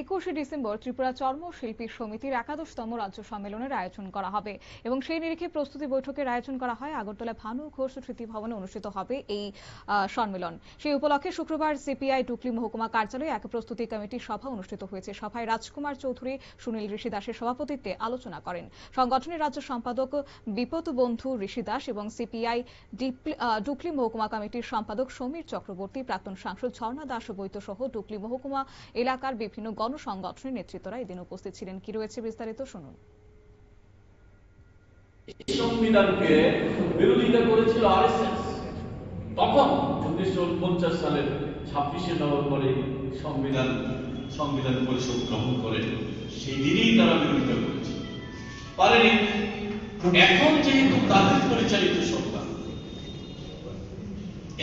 একুশে ডিসেম্বর ত্রিপুরা চর্ম শিল্পী সমিতির একাদশতম রাজ্য সম্মেলনের আয়োজন করা হবে এবং সেই নিরিখে প্রস্তুতি বৈঠকের আয়োজন করা হয়। আগরতলা ভানু ঘোষ স্মৃতি ভবনে অনুষ্ঠিত হবে এই সম্মেলন। সেই উপলক্ষে শুক্রবার সিপিআই টুকলি মহকুমা কার্যালয়ে এক প্রস্তুতি কমিটির সভা অনুষ্ঠিত হয়েছে। সভায় রাজকুমার চৌধুরী, সুনীল ঋষি দাসের সভাপতিত্বে আলোচনা করেন। সংগঠনের রাজ্য সম্পাদক বিপদ বন্ধু ঋষি দাস এবং সিপিআই ডুকলি মহকুমা কমিটির সম্পাদক সমীর চক্রবর্তী, প্রাক্তন সাংসদ ঝর্ণা দাস বৈদ্য সহ ডুকলি মহকুমা এলাকার বিভিন্ন গণসংগঠনের নেতৃত্বরা এদিন উপস্থিত ছিলেন। কি রয়েছে বিস্তারিত শুনুন। সংবিধানকে বিরোধিতা করেছিল আরএসএস। তখন উনিশশো উনপঞ্চাশ সালের ছাব্বিশে নভেম্বরে সংবিধান সংবিধান পরিষদ গ্রহণ করে সেই দিনই তারা বিরোধিতা করেছে। পারেনি। এখন যেহেতু তাদের পরিচালিত সরকার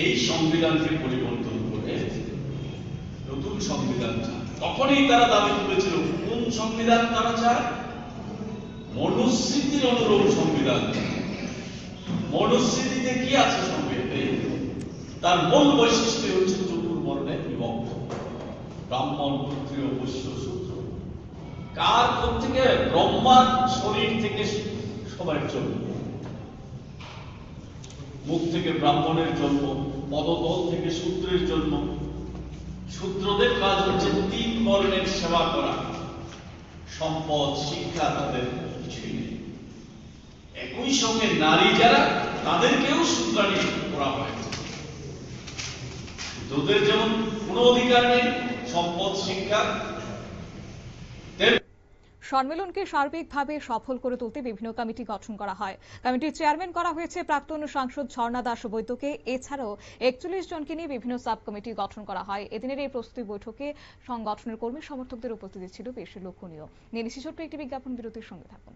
এই সংবিধানকে পরিবর্তন নতুন সংবিধান চায়। তখনই তারা দাবি তুলেছিল, কোন সংবিধান তারা চায়? মনুস্মৃতির অনুরূপ সংবিধান। মনুস্মৃতিতে কি আছে সংবিধানে? তার মূল বৈশিষ্ট্য হচ্ছে চতুর্বর্ণে বিভক্ত। ব্রাহ্মণ ক্ষত্রিয় বৈশ্য সূত্র। কার থেকে ব্রহ্মার শরীর থেকে সবার জন্ম মুখ থেকে ব্রাহ্মণের জন্ম, পদতল থেকে শূদ্রের জন্ম শূদ্রদের কাজ হচ্ছে তিন বর্ণের সেবা করা। সম্পদ, শিক্ষা তাদের কিছুই নেই। একই সঙ্গে নারী যারা, তাদেরকেও শুক্রানি করা হয়। শুদ্রদের যেমন কোনো অধিকার নেই, সম্পদ, শিক্ষা সম্মেলনকে সার্বিকভাবে সফল করে তুলতে বিভিন্ন কমিটি গঠন করা হয়। কমিটির চেয়ারম্যান করা হয়েছে প্রাক্তন সাংসদ ঝর্ণা দাস বৈদ্যকে। এছাড়াও একচল্লিশ জনকে নিয়ে বিভিন্ন সাব কমিটি গঠন করা হয়। এদিনের এই প্রস্তুতি বৈঠকে সংগঠনের কর্মী সমর্থকদের উপস্থিতি ছিল বেশ লক্ষণীয় নিয়ে ছোট্ট একটি বিজ্ঞাপন বিরতির সঙ্গে থাকুন।